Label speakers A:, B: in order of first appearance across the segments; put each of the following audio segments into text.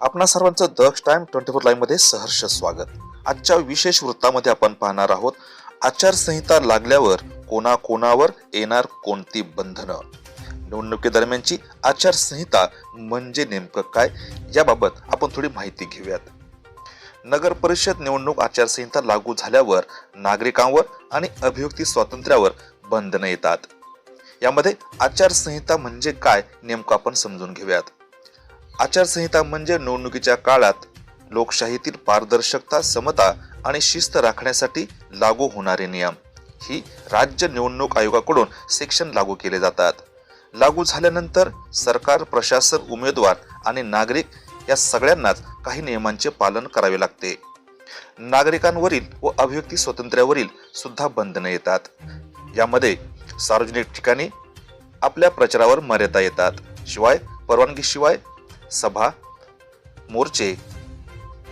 A: आपणा सर्वांचं Daksh time twenty four लाईव्हमध्ये सहर्ष स्वागत. आजच्या विशेष वृत्तामध्ये आपण पाहणार आहोत आचारसंहिता लागल्यावर कोणा कोणावर येणार कोणती बंधनं? निवडणुकीदरम्यानची आचारसंहिता म्हणजे नेमकं काय? याबाबत आपण थोडी माहिती घेऊयात. नगर परिषद निवडणूक आचारसंहिता लागू झाल्यावर नागरिकांवर आणि अभिव्यक्ती स्वातंत्र्यावर बंधनं येतात. यामध्ये आचारसंहिता म्हणजे काय नेमकं आपण समजून घेऊयात. आचारसंहिता म्हणजे निवडणुकीच्या काळात लोकशाहीतील पारदर्शकता समता आणि शिस्त राखण्यासाठी लागू होणारे नियम. ही राज्य निवडणूक आयोगाकडून सेक्शन लागू केले जातात. लागू झाल्यानंतर सरकार प्रशासन उमेदवार आणि नागरिक या सगळ्यांनाच काही नियमांचे पालन करावे लागते. नागरिकांवरील व अभिव्यक्ती स्वातंत्र्यावरील सुद्धा बंधने येतात. यामध्ये सार्वजनिक ठिकाणी आपल्या प्रचारावर मर्यादा येतात. शिवाय परवानगीशिवाय सभा मोर्चे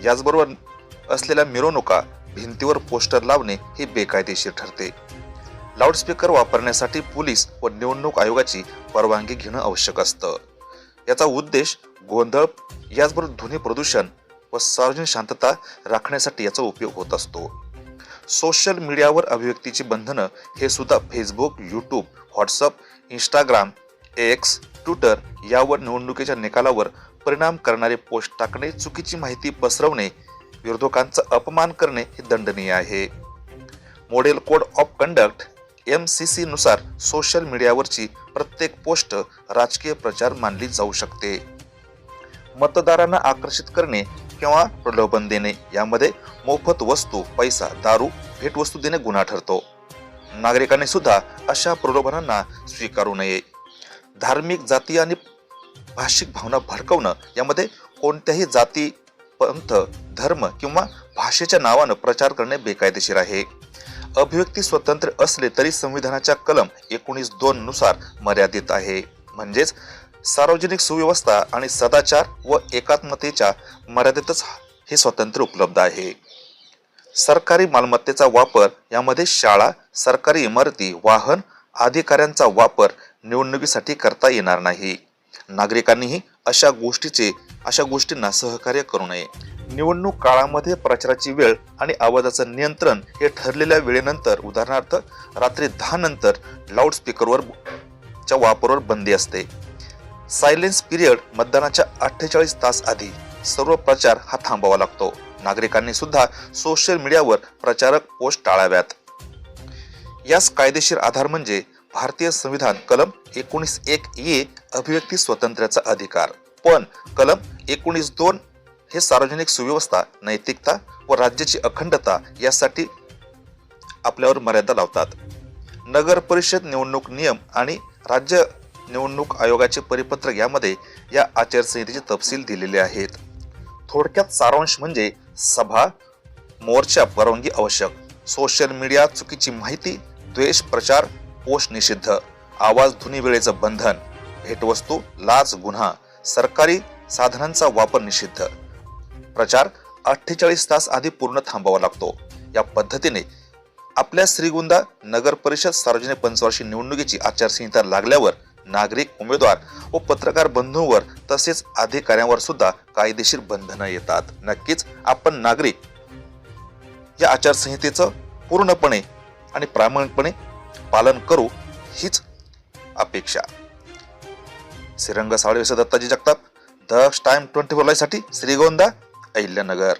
A: याचबरोबर असलेल्या मिरवणुका भिंतीवर पोस्टर लावणे हे बेकायदेशीर ठरते. लाऊडस्पीकर वापरण्यासाठी पोलीस व निवडणूक आयोगाची परवानगी घेणं आवश्यक असतं. याचा उद्देश गोंधळ याचबरोबर ध्वनी प्रदूषण व सार्वजनिक शांतता राखण्यासाठी याचा उपयोग होत असतो. सोशल मीडियावर अभिव्यक्तीची बंधनं हे सुद्धा Facebook YouTube WhatsApp Instagram X Twitter यावर निवडणुकीच्या निकालावर परिणाम करणारे पोस्ट टाकणे चुकीची माहिती पसरवणे विरोधकांचा अपमान करणे हे दंडनीय आहे. Model code of conduct M C C नुसार सोशल मीडियावरची प्रत्येक पोस्ट राजकीय प्रचार मानली जाऊ शकते. मतदारांना आकर्षित करणे किंवा प्रलोभन देणे यामध्ये मोफत वस्तू पैसा दारू भेटवस्तू देणे गुन्हा ठरतो. नागरिकांनी सुद्धा अशा प्रलोभनांना स्वीकारू नये. धार्मिक जाती आणि भाषिक भावना भडकवणं यामध्ये कोणत्याही जाती पंथ धर्म किंवा भाषेच्या नावानं प्रचार करणे बेकायदेशीर आहे. अभिव्यक्ती स्वतंत्र असले तरी संविधानाच्या कलम एकोणीस दोन नुसार मर्यादित आहे. म्हणजेच सार्वजनिक सुव्यवस्था आणि सदाचार व एकात्मतेच्या मर्यादेतच हे स्वातंत्र्य उपलब्ध आहे. सरकारी मालमत्तेचा वापर यामध्ये शाळा सरकारी इमारती वाहन अधिकाऱ्यांचा वापर निवडणुकीसाठी करता येणार नाही. नागरिकांनीही अशा गोष्टीचे अशा गोष्टींना सहकार्य करू नये. निवडणूक काळामध्ये प्रचाराची वेळ आणि आवाजाचं नियंत्रण हे ठरलेल्या वेळेनंतर उदाहरणार्थ रात्री दहा नंतर लाऊडस्पीकरवर च्या वापरावर बंदी असते. सायलेन्स पिरियड मतदानाच्या अठ्ठेचाळीस तास आधी सर्व प्रचार हा थांबावा लागतो. नागरिकांनी सुद्धा सोशल मीडियावर प्रचारक पोस्ट टाळाव्यात. यास कायदेशीर आधार म्हणजे भारतीय संविधान कलम एकोणीस एक ए अभिव्यक्ती स्वातंत्र्याचा अधिकार. पण कलम एकोणीस दोन हे सार्वजनिक सुव्यवस्था नैतिकता व राज्याची अखंडता यासाठी आपल्यावर मर्यादा लावतात. नगर परिषद निवडणूक नियम आणि राज्य निवडणूक आयोगाचे परिपत्रक यामध्ये या आचारसंहितेचे तपशील दिलेले आहेत. थोडक्यात सारांश म्हणजे सभा मोर्चा परवानगी आवश्यक सोशल मीडिया चुकीची माहिती द्वेष प्रचार पोष निषिद्ध आवाज ध्वनी वेळेचं बंधन भेटवस्तू लाच गुन्हा सरकारी साधनांचा वापर निषिद्ध. प्रचार अठ्ठेचाळीस तास आधी पूर्ण थांबावा लागतो. या पद्धतीने आपल्या श्रीगोंदा नगर परिषद सार्वजनिक पंचवार्षिक निवडणुकीची आचारसंहिता लागल्यावर नागरिक उमेदवार व पत्रकार बंधूंवर तसेच अधिकाऱ्यांवर सुद्धा कायदेशीर बंधनं येतात. नक्कीच आपण नागरिक या आचारसंहितेचं पूर्णपणे आणि प्रामाणिकपणे पालन करू हीच अपेक्षा. Shrirang Sawale Dattaji Jagtap the time twenty four लाईव्हसाठी Shrigonda Ahilyanagar.